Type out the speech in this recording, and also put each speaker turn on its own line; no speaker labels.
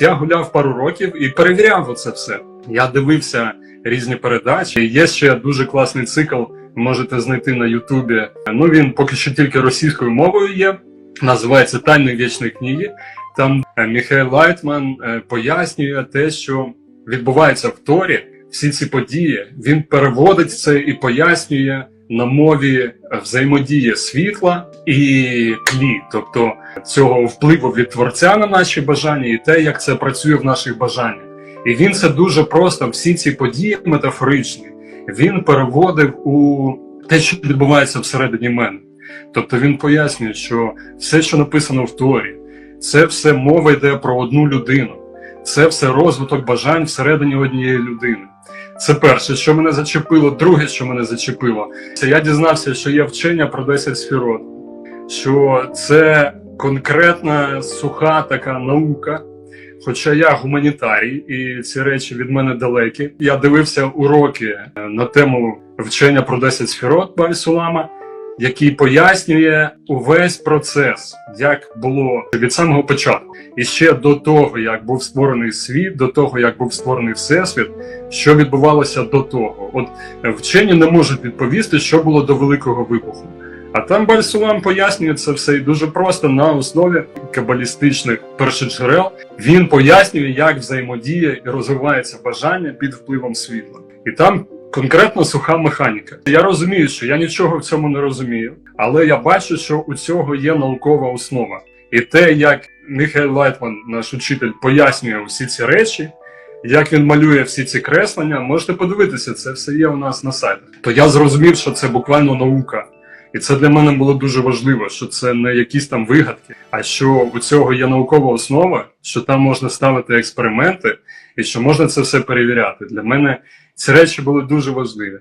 Я гуляв пару років і перевіряв оце все. Я дивився різні передачі. Є ще дуже класний цикл. Можете знайти на Ютубі. Ну він поки що тільки російською мовою є. Називається Тайни вічної книги. Там е, Міхайл Лайтман е, пояснює те, що відбувається в Торі. Всі ці події він переводить це і пояснює на мові взаємодії світла і тлі, тобто цього впливу від творця на наші бажання, і те, як це працює в наших бажаннях. І він це дуже просто. Всі ці події метафоричні він переводив у те, що відбувається всередині мене. Тобто він пояснює, що все, що написано в Торі, це все мова йде про одну людину, це все розвиток бажань всередині однієї людини. Це перше, що мене зачепило. Друге, що мене зачепило, це я дізнався, що є вчення про 10 сфірот, що це конкретна суха така наука. Хоча я гуманітарій, і ці речі від мене далекі. Я дивився уроки е, на тему вчення про 10 сфірот Бальсулама, який пояснює увесь процес, як було від самого початку, і ще до того, як був створений світ, до того як був створений всесвіт, що відбувалося до того. От вчені не можуть відповісти, що було до великого вибуху. А там Бальсулам пояснює це все і дуже просто на основі кабалістичних першоджерел. Він пояснює, як взаємодіє і розвивається бажання під впливом світла. І там конкретно суха механіка. Я розумію, що я нічого в цьому не розумію, але я бачу, що у цього є наукова основа. І те, як міхай Лайтман, наш учитель, пояснює усі ці речі. Як він малює всі ці креслення, можете подивитися, це все є у нас на сайтах. То я зрозумів, що це буквально наука. І це для мене було дуже важливо, що це не якісь там вигадки, а що у цього є наукова основа, що там можна ставити експерименти, і що можна це все перевіряти. Для мене ці речі були дуже важливі.